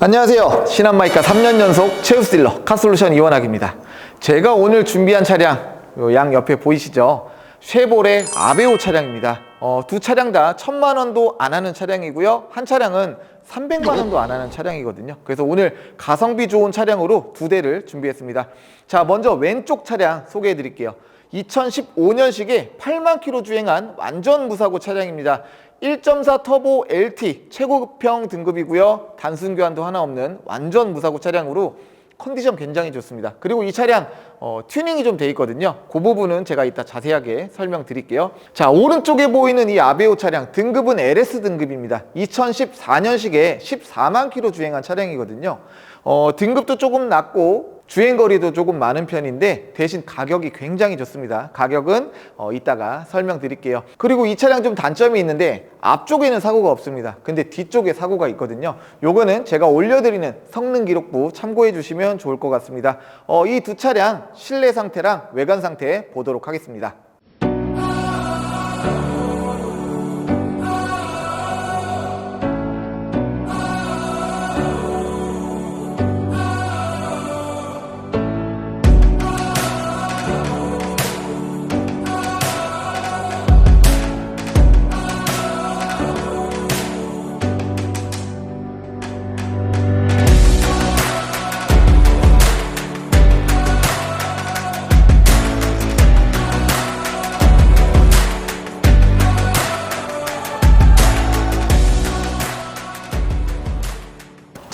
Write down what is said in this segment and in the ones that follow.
안녕하세요. 신한마이카 3년 연속 딜러 카솔루션 이원학입니다. 제가 오늘 준비한 차량 요양 옆에 보이시죠? 쉐보레 아베오 차량입니다. 어, 두 차량 다 천만 원도 안 하는 차량이고요. 한 차량은 300만 원도 안 하는 차량이거든요. 그래서 오늘 가성비 좋은 차량으로 두 대를 준비했습니다. 자, 먼저 왼쪽 차량 소개해 드릴게요. 2015년식에 8만 킬로 주행한 완전 무사고 차량입니다. 1.4 터보 LT 최고급형 등급이고요. 단순 교환도 하나 없는 완전 무사고 차량으로 컨디션 굉장히 좋습니다. 그리고 이 차량 어, 튜닝이 좀 돼 있거든요. 그 부분은 제가 이따 자세하게 설명드릴게요. 자 오른쪽에 보이는 이 아베오 차량 등급은 LS 등급입니다. 2014년식에 14만 킬로 주행한 차량이거든요. 어, 등급도 조금 낮고 주행거리도 조금 많은 편인데 대신 가격이 굉장히 좋습니다. 가격은 어, 이따가 설명드릴게요. 그리고 이 차량 좀 단점이 있는데 앞쪽에는 사고가 없습니다. 근데 뒤쪽에 사고가 있거든요. 요거는 제가 올려드리는 성능 기록부 참고해 주시면 좋을 것 같습니다. 어, 이 두 차량 실내 상태랑 외관 상태 보도록 하겠습니다.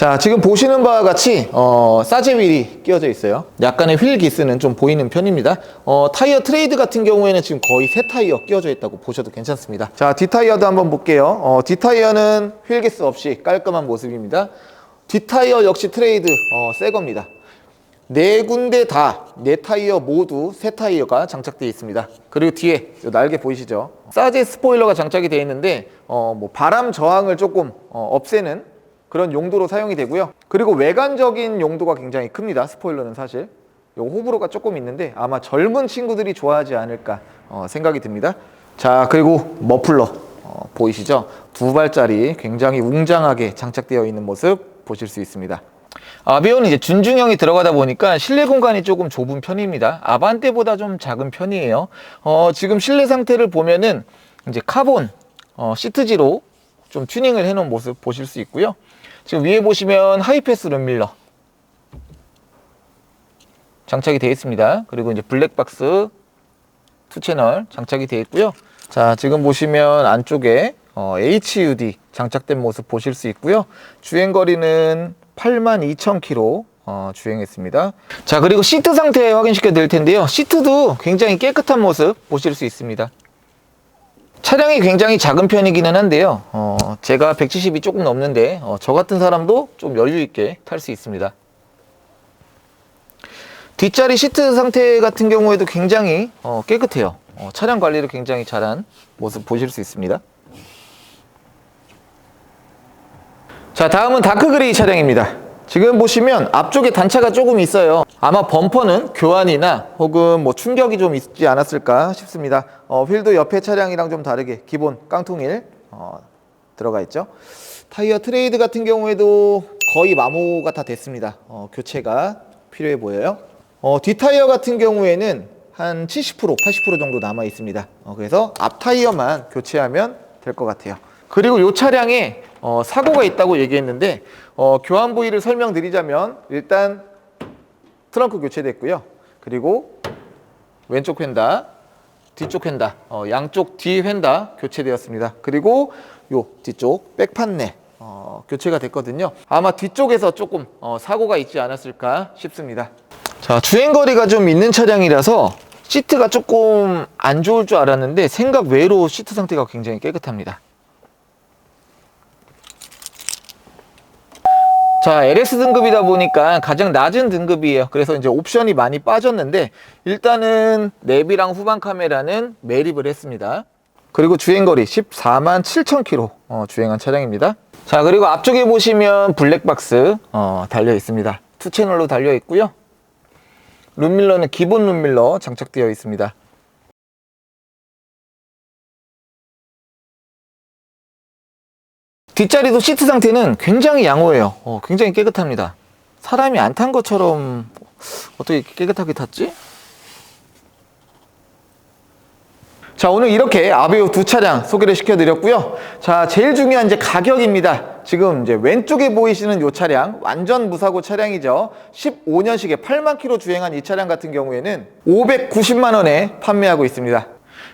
자, 지금 보시는 바와 같이 어, 사제 휠이 끼워져 있어요. 약간의 휠 기스는 좀 보이는 편입니다. 어, 타이어 트레이드 같은 경우에는 지금 거의 새 타이어 끼워져 있다고 보셔도 괜찮습니다. 자, 뒷타이어도 한번 볼게요. 어, 뒷타이어는 휠 기스 없이 깔끔한 모습입니다. 뒷타이어 역시 트레이드 어, 새 겁니다. 네 군데 다 네 타이어 모두 새 타이어가 장착되어 있습니다. 그리고 뒤에 요 날개 보이시죠? 사제 스포일러가 장착이 되어 있는데 어, 뭐 바람 저항을 조금 어, 없애는 그런 용도로 사용이 되고요. 그리고 외관적인 용도가 굉장히 큽니다. 스포일러는 사실. 요 호불호가 조금 있는데 아마 젊은 친구들이 좋아하지 않을까 어, 생각이 듭니다. 자 그리고 머플러 어, 보이시죠? 두 발짜리 굉장히 웅장하게 장착되어 있는 모습 보실 수 있습니다. 아비오는 이제 준중형이 들어가다 보니까 실내 공간이 조금 좁은 편입니다. 아반떼보다 좀 작은 편이에요. 어, 지금 실내 상태를 보면은 이제 카본 어, 시트지로 좀 튜닝을 해놓은 모습 보실 수 있고요. 지금 위에 보시면 하이패스 룸밀러 장착이 되어 있습니다. 그리고 이제 블랙박스 투 채널 장착이 되어 있고요. 자, 지금 보시면 안쪽에 어, HUD 장착된 모습 보실 수 있고요. 주행 거리는 82,000km 어, 주행했습니다. 자, 그리고 시트 상태 확인시켜 드릴 텐데요. 시트도 굉장히 깨끗한 모습 보실 수 있습니다. 차량이 굉장히 작은 편이기는 한데요. 어, 제가 170이 조금 넘는데 어, 저 같은 사람도 좀 여유 있게 탈 수 있습니다. 뒷자리 시트 상태 같은 경우에도 굉장히 어, 깨끗해요. 어, 차량 관리를 굉장히 잘한 모습 보실 수 있습니다. 자, 다음은 다크그레이 차량입니다. 지금 보시면 앞쪽에 단차가 조금 있어요. 아마 범퍼는 교환이나 혹은 뭐 충격이 좀 있지 않았을까 싶습니다. 어, 휠도 옆에 차량이랑 좀 다르게 기본 깡통휠 어, 들어가 있죠. 타이어 트레이드 같은 경우에도 거의 마모가 다 됐습니다. 어, 교체가 필요해 보여요. 어, 뒷타이어 같은 경우에는 한 70% 80% 정도 남아 있습니다. 어, 그래서 앞 타이어만 교체하면 될 것 같아요. 그리고 이 차량에 어, 사고가 있다고 얘기했는데 어, 교환 부위를 설명드리자면 일단 트렁크 교체됐고요. 그리고 왼쪽 휀다, 뒤쪽 휀다, 어, 양쪽 뒤 휀다 교체되었습니다. 그리고 요 뒤쪽 백판내 어, 교체가 됐거든요. 아마 뒤쪽에서 조금 어, 사고가 있지 않았을까 싶습니다. 자 주행거리가 좀 있는 차량이라서 시트가 조금 안 좋을 줄 알았는데 생각 외로 시트 상태가 굉장히 깨끗합니다. 자, LS 등급이다 보니까 가장 낮은 등급이에요. 그래서 이제 옵션이 많이 빠졌는데 일단은 내비랑 후방 카메라는 매립을 했습니다. 그리고 주행거리 14만 7천 킬로 어, 주행한 차량입니다. 자, 그리고 앞쪽에 보시면 블랙박스 어, 달려 있습니다. 투 채널로 달려 있고요. 룸밀러는 기본 룸밀러 장착되어 있습니다. 뒷자리도 시트 상태는 굉장히 양호해요. 어, 굉장히 깨끗합니다. 사람이 안 탄 것처럼 어떻게 깨끗하게 탔지? 자, 오늘 이렇게 아베오 두 차량 소개를 시켜드렸고요. 자, 제일 중요한 이제 가격입니다. 지금 이제 왼쪽에 보이시는 이 차량, 완전 무사고 차량이죠. 15년식에 8만 킬로 주행한 이 차량 같은 경우에는 590만 원에 판매하고 있습니다.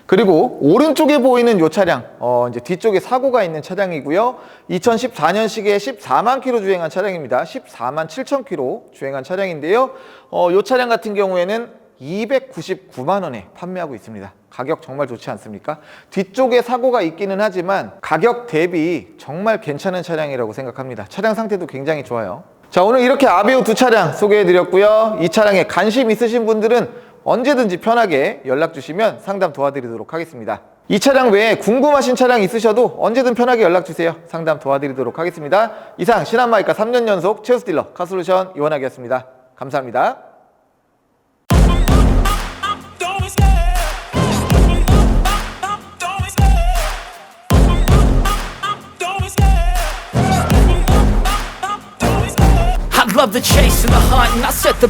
그리고 오른쪽에 보이는 이 차량, 어, 이제 뒤쪽에 사고가 있는 차량이고요. 2014년식에 14만 킬로 주행한 차량입니다. 14만 7천 킬로 주행한 차량인데요. 어, 이 차량 같은 경우에는 299만 원에 판매하고 있습니다. 가격 정말 좋지 않습니까? 뒤쪽에 사고가 있기는 하지만 가격 대비 정말 괜찮은 차량이라고 생각합니다. 차량 상태도 굉장히 좋아요. 자, 오늘 이렇게 아베오 두 차량 소개해 드렸고요. 이 차량에 관심 있으신 분들은 언제든지 편하게 연락 주시면 상담 도와드리도록 하겠습니다. 이 차량 외에 궁금하신 차량 있으셔도 언제든 편하게 연락 주세요. 상담 도와드리도록 하겠습니다. 이상 신한마이카 3년 연속 최우스 딜러 카솔루션 이원학이었습니다. 감사합니다. Love the chase and the hunt, and I set the